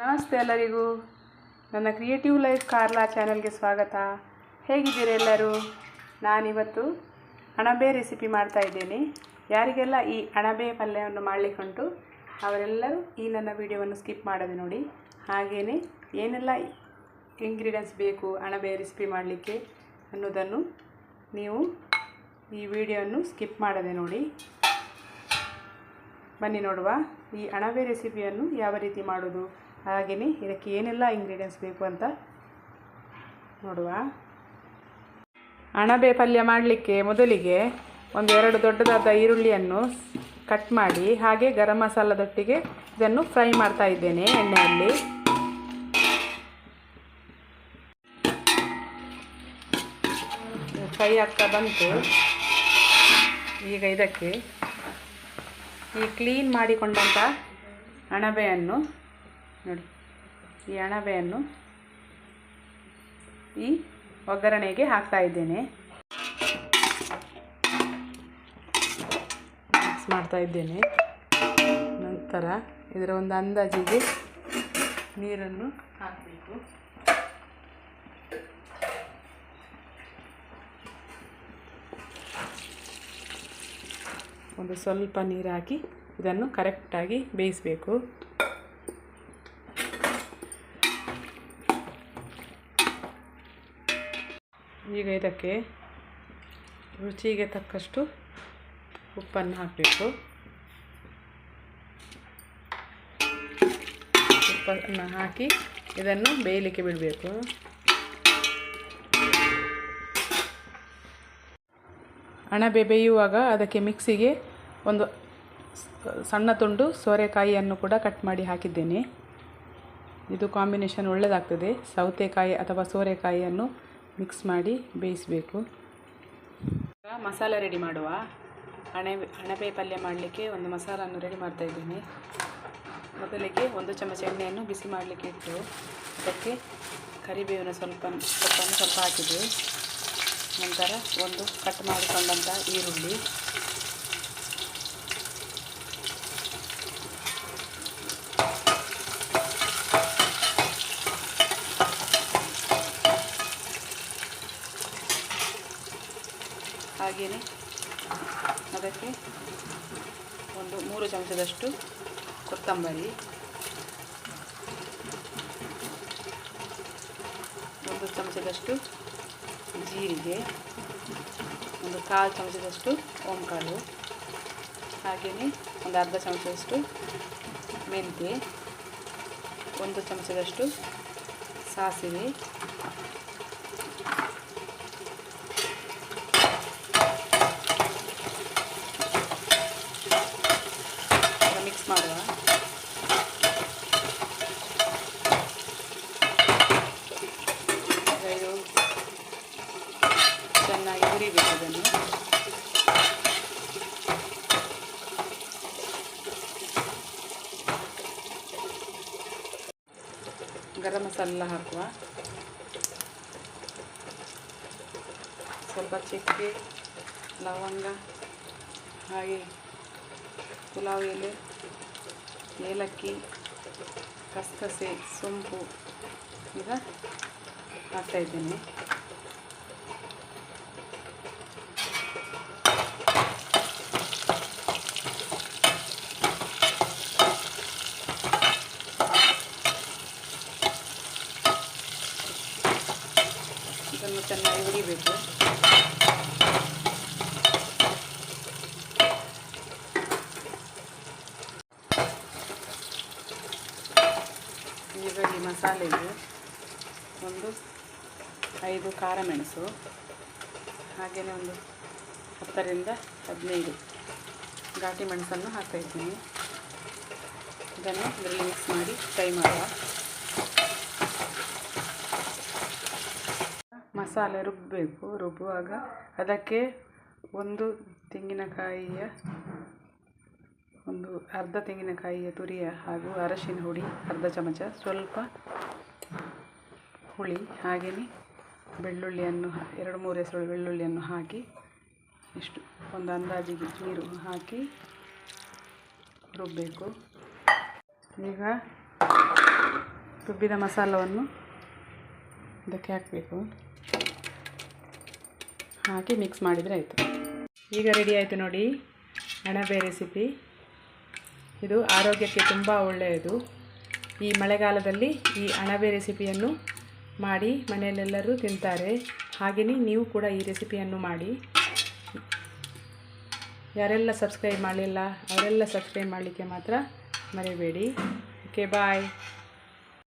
ನಮಸ್ತೆ ಎಲ್ಲರಿಗೂ. ನನ್ನ ಕ್ರಿಯೇಟಿವ್ ಲೈಫ್ ಕಾರ್ಲಾ ಚಾನಲ್ಗೆ ಸ್ವಾಗತ. ಹೇಗಿದ್ದೀರಿ ಎಲ್ಲರೂ? ನಾನಿವತ್ತು ಅಣಬೆ ರೆಸಿಪಿ ಮಾಡ್ತಾ ಇದ್ದೇನೆ. ಯಾರಿಗೆಲ್ಲ ಈ ಅಣಬೆ ಪಲ್ಯವನ್ನು ಮಾಡಲಿಕ್ಕುಂಟು ಅವರೆಲ್ಲರೂ ಈ ನನ್ನ ವಿಡಿಯೋವನ್ನು ಸ್ಕಿಪ್ ಮಾಡದೆ ನೋಡಿ. ಹಾಗೆಯೇ ಏನೆಲ್ಲ ಇಂಗ್ರೀಡಿಯೆಂಟ್ಸ್ ಬೇಕು ಅಣಬೆ ರೆಸಿಪಿ ಮಾಡಲಿಕ್ಕೆ ಅನ್ನೋದನ್ನು ನೀವು ಈ ವಿಡಿಯೋವನ್ನು ಸ್ಕಿಪ್ ಮಾಡದೆ ನೋಡಿ. ಬನ್ನಿ ನೋಡುವ ಈ ಅಣಬೆ ರೆಸಿಪಿಯನ್ನು ಯಾವ ರೀತಿ ಮಾಡೋದು. ಹಾಗೆಯೇ ಇದಕ್ಕೆ ಏನೆಲ್ಲ ಇಂಗ್ರೀಡಿಯೆಂಟ್ಸ್ ಬೇಕು ಅಂತ ನೋಡುವ. ಅಣಬೆ ಪಲ್ಯ ಮಾಡಲಿಕ್ಕೆ ಮೊದಲಿಗೆ ಒಂದು ಎರಡು ದೊಡ್ಡದಾದ ಈರುಳ್ಳಿಯನ್ನು ಕಟ್ ಮಾಡಿ, ಹಾಗೆ ಗರಂ ಮಸಾಲದೊಟ್ಟಿಗೆ ಇದನ್ನು ಫ್ರೈ ಮಾಡ್ತಾ ಇದ್ದೇನೆ ಎಣ್ಣೆಯಲ್ಲಿ. ಫ್ರೈ ಆಗ್ತಾ ಬಂತು. ಈಗ ಇದಕ್ಕೆ ಈ ಕ್ಲೀನ್ ಮಾಡಿಕೊಂಡಂಥ ಅಣಬೆಯನ್ನು ನೋಡಿ, ಈ ಅಣಬೆಯನ್ನು ಈ ಒಗ್ಗರಣೆಗೆ ಹಾಕ್ತಾ ಇದ್ದೇನೆ. ಮಿಕ್ಸ್ ಮಾಡ್ತಾ ಇದ್ದೇನೆ. ನಂತರ ಇದರ ಒಂದು ಅಂದಾಜಿಗೆ ನೀರನ್ನು ಹಾಕಬೇಕು. ಒಂದು ಸ್ವಲ್ಪ ನೀರು ಹಾಕಿ ಇದನ್ನು ಕರೆಕ್ಟಾಗಿ ಬೇಯಿಸಬೇಕು. ಈಗ ಇದಕ್ಕೆ ರುಚಿಗೆ ತಕ್ಕಷ್ಟು ಉಪ್ಪನ್ನು ಹಾಕಬೇಕು. ಉಪ್ಪನ್ನು ಹಾಕಿ ಇದನ್ನು ಬೇಯಲಿಕ್ಕೆ ಬಿಡಬೇಕು. ಅಣಬೆ ಬೇಯುವಾಗ ಅದಕ್ಕೆ ಮಿಕ್ಸಿಗೆ ಒಂದು ಸಣ್ಣ ತುಂಡು ಸೋರೆಕಾಯಿಯನ್ನು ಕೂಡ ಕಟ್ ಮಾಡಿ ಹಾಕಿದ್ದೇನೆ. ಇದು ಕಾಂಬಿನೇಷನ್ ಒಳ್ಳೆಯದಾಗ್ತದೆ ಸೌತೆಕಾಯಿ ಅಥವಾ ಸೋರೆಕಾಯಿಯನ್ನು ಮಿಕ್ಸ್ ಮಾಡಿ ಬೇಯಿಸಬೇಕು. ಮಸಾಲ ರೆಡಿ ಮಾಡುವ. ಹಣೆ ಅಣಬೆ ಪಲ್ಯ ಮಾಡಲಿಕ್ಕೆ ಒಂದು ಮಸಾಲನ್ನು ರೆಡಿ ಮಾಡ್ತಾ ಇದ್ದೀನಿ. ಮೊದಲಿಗೆ ಒಂದು ಚಮಚ ಎಣ್ಣೆಯನ್ನು ಬಿಸಿ ಮಾಡಲಿಕ್ಕೆ ಇಟ್ಟು, ಅದಕ್ಕೆ ಕರಿಬೇವಿನ ಸ್ವಲ್ಪ ಸ್ವಲ್ಪ ಸ್ವಲ್ಪ ಹಾಕಿದೆ ನಂತರ ಒಂದು ಕಟ್ ಮಾಡಿಕೊಂಡಂಥ ಈರುಳ್ಳಿ. ಹಾಗೆಯೇ ಅದಕ್ಕೆ ಒಂದು ಮೂರು ಚಮಚದಷ್ಟು ಕೊತ್ತಂಬರಿ, ಒಂದು ಚಮಚದಷ್ಟು ಜೀರಿಗೆ, ಒಂದು ಕಾಲು ಚಮಚದಷ್ಟು ಓಂಕಾಳು ಹಾಗೆಯೇ ಒಂದು ಅರ್ಧ ಚಮಚದಷ್ಟು ಮೆಂತ್ಯ, ಒಂದು ಚಮಚದಷ್ಟು ಸಾಸಿವೆ ಮಿಕ್ಸ್ ಮಾಡುವ ಈಗ ಇದು ಚೆನ್ನಾಗಿ ಹುರಿಬೇಕು ಅದನ್ನು ಗರಂ ಮಸಾಲ ಹಾಕುವ. ಸ್ವಲ್ಪ ಚಕ್ಕೆ ಲವಂಗ ಹಾಗೆ ಪುಲಾವ್ ಎಲೆ ಏಲಕ್ಕಿ ಕಸಕಸೆ ಸೊಂಪು ಈಗ ಹಾಕ್ತಾ ಇದ್ದೇನೆ ಇದನ್ನು ಚೆನ್ನಾಗಿ ಹುರಿಬೇಕು ಈಗ ಈ ಮಸಾಲೆಗೆ ಒಂದು ಐದು ಖಾರ ಮೆಣಸು ಹಾಗೆಯೇ ಒಂದು ಹತ್ತರಿಂದ ಹದಿನೈದು ಘಾಟಿ ಮೆಣಸನ್ನು ಹಾಕ್ತಾಯಿದ್ದೀನಿ ಇದನ್ನು ಇದರಲ್ಲಿ ಮಿಕ್ಸ್ ಮಾಡಿ ಫ್ರೈ ಮಾಡುವ. ಮಸಾಲೆ ರುಬ್ಬಬೇಕು ರುಬ್ಬುವಾಗ ಅದಕ್ಕೆ ಒಂದು ತೆಂಗಿನಕಾಯಿಯ ಒಂದು ಅರ್ಧ ತೆಂಗಿನಕಾಯಿಯ ತುರಿಯ ಹಾಗೂ ಅರಶಿನ ಹುಡಿ, ಅರ್ಧ ಚಮಚ, ಸ್ವಲ್ಪ ಹುಳಿ ಹಾಗೆಯೇ ಬೆಳ್ಳುಳ್ಳಿಯನ್ನು ಎರಡು ಮೂರು ಹೆಸರು ಬೆಳ್ಳುಳ್ಳಿಯನ್ನು ಹಾಕಿ ಇಷ್ಟು ಒಂದು ಅಂದಾಜಿಗೆ ನೀರು ಹಾಕಿ ರುಬ್ಬಬೇಕು ಈಗ ರುಬ್ಬಿದ ಮಸಾಲವನ್ನು ಇದಕ್ಕೆ ಹಾಕಬೇಕು. ಹಾಕಿ ಮಿಕ್ಸ್ ಮಾಡಿದರೆ ಆಯಿತು. ಈಗ ರೆಡಿ ಆಯಿತು ನೋಡಿ ಅಣಬೆ ರೆಸಿಪಿ ಇದು ಆರೋಗ್ಯಕ್ಕೆ ತುಂಬ ಒಳ್ಳೆಯದು. ಈ ಮಳೆಗಾಲದಲ್ಲಿ ಈ ಅಣಬೆ ರೆಸಿಪಿಯನ್ನು ಮಾಡಿ ಮನೆಯಲ್ಲೆಲ್ಲರೂ ತಿಂತಾರೆ. ಹಾಗೆಯೇ ನೀವು ಕೂಡ ಈ ರೆಸಿಪಿಯನ್ನು ಮಾಡಿ. ಯಾರೆಲ್ಲ ಸಬ್ಸ್ಕ್ರೈಬ್ ಮಾಡಲಿಲ್ಲ, ಅವರೆಲ್ಲ ಸಬ್ಸ್ಕ್ರೈಬ್ ಮಾಡಲಿಕ್ಕೆ ಮಾತ್ರ ಮರಿಬೇಡಿ. Okay bye